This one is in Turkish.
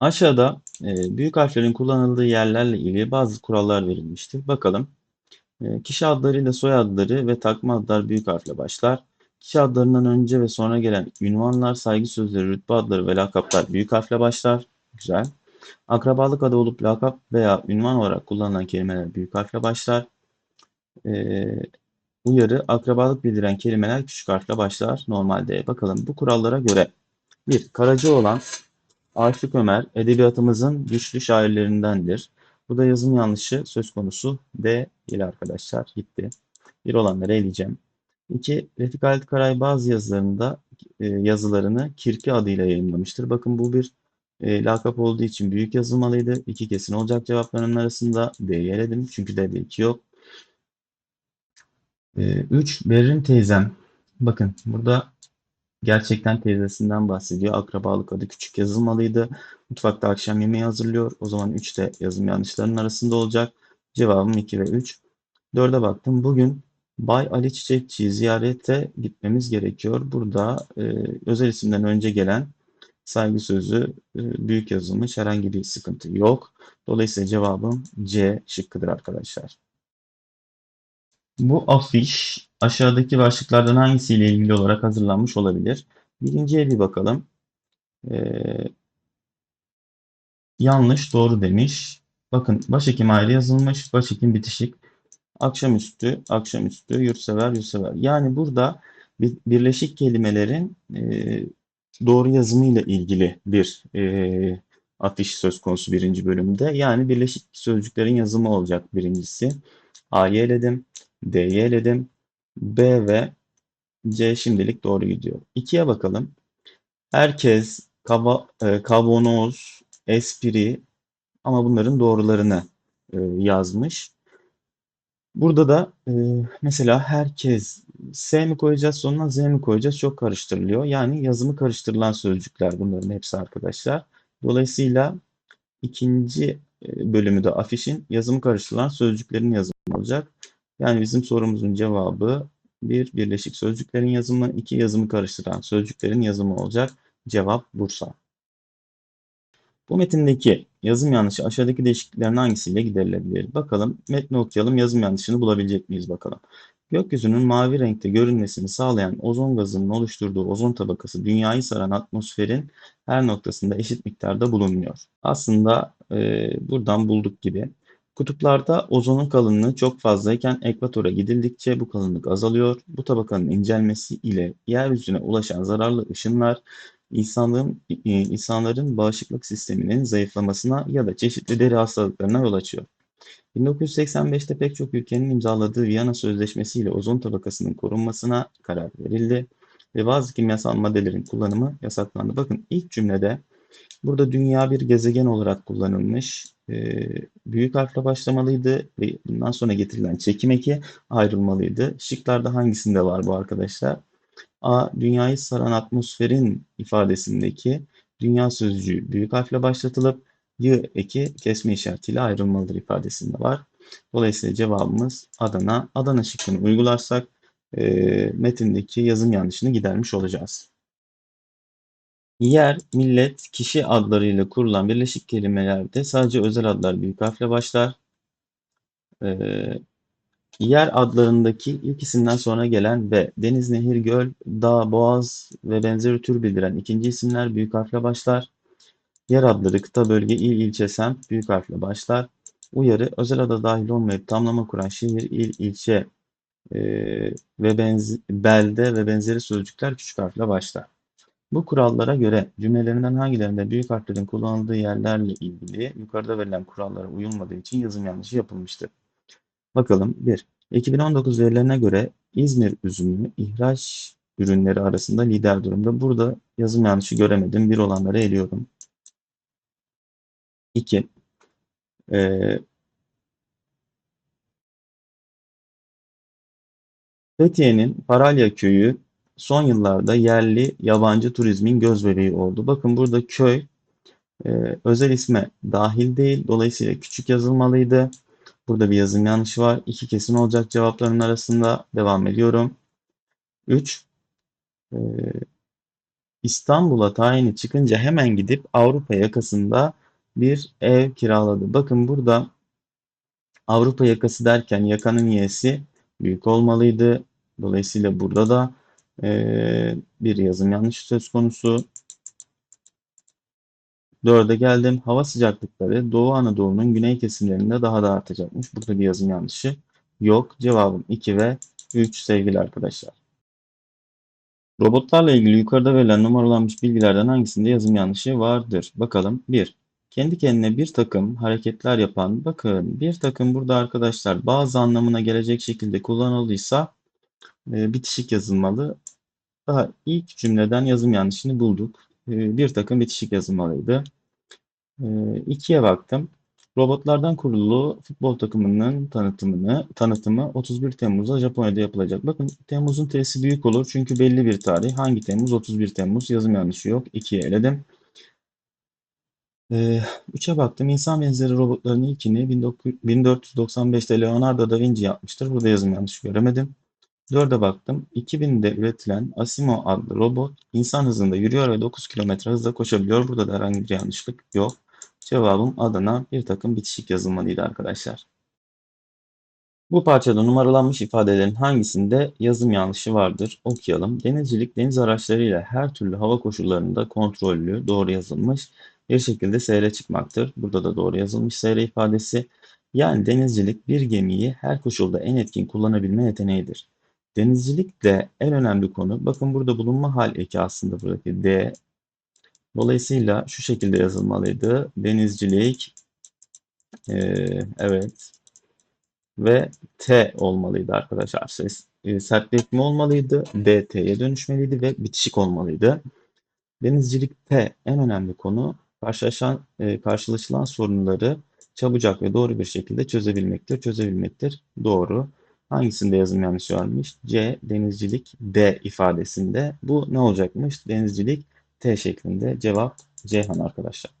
Aşağıda e, büyük harflerin kullanıldığı yerlerle ilgili bazı kurallar verilmiştir. Bakalım. E, kişi adlarıyla soy adları ve takma adlar büyük harfle başlar. Kişi adlarından önce ve sonra gelen ünvanlar, saygı sözleri, rütbe adları ve lakaplar büyük harfle başlar. Güzel. Akrabalık adı olup lakap veya ünvan olarak kullanılan kelimeler büyük harfle başlar. E, uyarı, akrabalık bildiren kelimeler küçük harfle başlar normalde. Bakalım bu kurallara göre 1. Karacaoğlan Aşık Ömer edebiyatımızın güçlü şairlerindendir. Bu da yazım yanlışı söz konusu D ile arkadaşlar gitti. Bir olanları eleyeceğim. 2. Refik Halit Karay bazı yazılarında e, yazılarını Kirpi adıyla yayınlamıştır. Bakın bu bir e, lakap olduğu için büyük yazılmalıydı. İki kesin olacak cevapların arasında D'yi eledim. Çünkü D'de 2 yok. 3. Berrin teyzem. Bakın burada Gerçekten teyzesinden bahsediyor. Akrabalık adı küçük yazılmalıydı. Mutfakta akşam yemeği hazırlıyor. O zaman 3 de yazım yanlışlarının arasında olacak. Cevabım 2 ve 3. 4'e baktım. Bugün Bay Ali Çiçekçi'yi ziyarete gitmemiz gerekiyor. Burada e, özel isimden önce gelen saygı sözü e, büyük yazılmış. Herhangi bir sıkıntı yok. Dolayısıyla cevabım C şıkkıdır arkadaşlar. Bu afiş aşağıdaki başlıklardan hangisiyle ilgili olarak hazırlanmış olabilir? Birinciye bir bakalım. Ee, yanlış, doğru demiş. Bakın başhekim ayrı yazılmış, başhekim bitişik. Akşamüstü, akşamüstü, yurtsever, yurtsever. Yani burada bir, birleşik kelimelerin e, doğru yazımıyla ilgili bir e, afiş söz konusu birinci bölümde. Yani birleşik sözcüklerin yazımı olacak birincisi. A'yı eledim. D'yi eledim. B ve C şimdilik doğru gidiyor. 2'ye bakalım. Herkes kava, e, kavanoz, espri ama bunların doğrularını e, yazmış. Burada da e, mesela herkes S mi koyacağız sonuna Z mi koyacağız çok karıştırılıyor. Yani yazımı karıştırılan sözcükler bunların hepsi arkadaşlar. Dolayısıyla ikinci e, bölümü de afişin yazımı karıştırılan sözcüklerin yazımı olacak. Yani bizim sorumuzun cevabı bir birleşik sözcüklerin yazımı, iki yazımı karıştıran sözcüklerin yazımı olacak. Cevap Bursa. Bu metindeki yazım yanlışı aşağıdaki değişikliklerin hangisiyle giderilebilir? Bakalım metni okuyalım yazım yanlışını bulabilecek miyiz bakalım. Gökyüzünün mavi renkte görünmesini sağlayan ozon gazının oluşturduğu ozon tabakası dünyayı saran atmosferin her noktasında eşit miktarda bulunmuyor. Aslında e, buradan bulduk gibi. Kutuplarda ozonun kalınlığı çok fazlayken ekvatora gidildikçe bu kalınlık azalıyor. Bu tabakanın incelmesi ile yeryüzüne ulaşan zararlı ışınlar insanların, insanların bağışıklık sisteminin zayıflamasına ya da çeşitli deri hastalıklarına yol açıyor. 1985'te pek çok ülkenin imzaladığı Viyana Sözleşmesi ile ozon tabakasının korunmasına karar verildi ve bazı kimyasal maddelerin kullanımı yasaklandı. Bakın ilk cümlede burada dünya bir gezegen olarak kullanılmış e, büyük harfle başlamalıydı ve bundan sonra getirilen çekim eki ayrılmalıydı. Şıklarda hangisinde var bu arkadaşlar? A. Dünyayı saran atmosferin ifadesindeki dünya sözcüğü büyük harfle başlatılıp y eki kesme işaretiyle ayrılmalıdır ifadesinde var. Dolayısıyla cevabımız Adana. Adana şıkkını uygularsak e, metindeki yazım yanlışını gidermiş olacağız. Yer, millet, kişi adlarıyla kurulan birleşik kelimelerde sadece özel adlar büyük harfle başlar. Ee, yer adlarındaki ilk isimden sonra gelen ve deniz, nehir, göl, dağ, boğaz ve benzeri tür bildiren ikinci isimler büyük harfle başlar. Yer adları, kıta, bölge, il, ilçe, semt büyük harfle başlar. Uyarı, özel ada dahil olmayıp tamlama kuran şehir, il, ilçe e, ve benzi, belde ve benzeri sözcükler küçük harfle başlar. Bu kurallara göre cümlelerinden hangilerinde büyük harflerin kullanıldığı yerlerle ilgili yukarıda verilen kurallara uyulmadığı için yazım yanlışı yapılmıştır. Bakalım 1. 2019 verilerine göre İzmir üzümü ihraç ürünleri arasında lider durumda. Burada yazım yanlışı göremedim. Bir olanları eliyorum. 2. Ee, Fethiye'nin Paralya köyü son yıllarda yerli yabancı turizmin göz bebeği oldu. Bakın burada köy e, özel isme dahil değil. Dolayısıyla küçük yazılmalıydı. Burada bir yazım yanlışı var. İki kesin olacak cevapların arasında. Devam ediyorum. 3. E, İstanbul'a tayini çıkınca hemen gidip Avrupa yakasında bir ev kiraladı. Bakın burada Avrupa yakası derken yakanın y'si büyük olmalıydı. Dolayısıyla burada da eee, bir yazım yanlışı söz konusu. Dörde geldim. Hava sıcaklıkları Doğu Anadolu'nun güney kesimlerinde daha da artacakmış. Burada bir yazım yanlışı yok. Cevabım 2 ve 3 sevgili arkadaşlar. Robotlarla ilgili yukarıda verilen numaralanmış bilgilerden hangisinde yazım yanlışı vardır? Bakalım. 1. Kendi kendine bir takım hareketler yapan, bakın bir takım burada arkadaşlar bazı anlamına gelecek şekilde kullanıldıysa e, bitişik yazılmalı. Daha ilk cümleden yazım yanlışını bulduk. E, bir takım bitişik yazılmalıydı. E, ikiye baktım. Robotlardan kurulu futbol takımının tanıtımını tanıtımı 31 Temmuz'da Japonya'da yapılacak. Bakın Temmuz'un T'si büyük olur çünkü belli bir tarih. Hangi Temmuz? 31 Temmuz. Yazım yanlışı yok. 2'ye eledim. Ee, 3'e baktım. İnsan benzeri robotların ilkini 19 1495'te Leonardo da Vinci yapmıştır. Burada yazım yanlışı göremedim. 4'e baktım. 2000'de üretilen Asimo adlı robot insan hızında yürüyor ve 9 km hızla koşabiliyor. Burada da herhangi bir yanlışlık yok. Cevabım Adana bir takım bitişik yazılmalıydı arkadaşlar. Bu parçada numaralanmış ifadelerin hangisinde yazım yanlışı vardır? Okuyalım. Denizcilik deniz araçlarıyla her türlü hava koşullarında kontrollü, doğru yazılmış bir şekilde seyre çıkmaktır. Burada da doğru yazılmış seyre ifadesi. Yani denizcilik bir gemiyi her koşulda en etkin kullanabilme yeteneğidir. Denizcilik de en önemli konu. Bakın burada bulunma hal eki aslında buradaki D. Dolayısıyla şu şekilde yazılmalıydı. Denizcilik ee, evet ve T olmalıydı arkadaşlar. Ses, e, sertleşme olmalıydı. DT'ye dönüşmeliydi ve bitişik olmalıydı. Denizcilikte en önemli konu karşılaşan, e, karşılaşılan sorunları çabucak ve doğru bir şekilde çözebilmektir. Çözebilmektir. Doğru. Hangisinde yazım yanlışı varmış? C. Denizcilik D ifadesinde. Bu ne olacakmış? Denizcilik T şeklinde. Cevap Ceyhan arkadaşlar.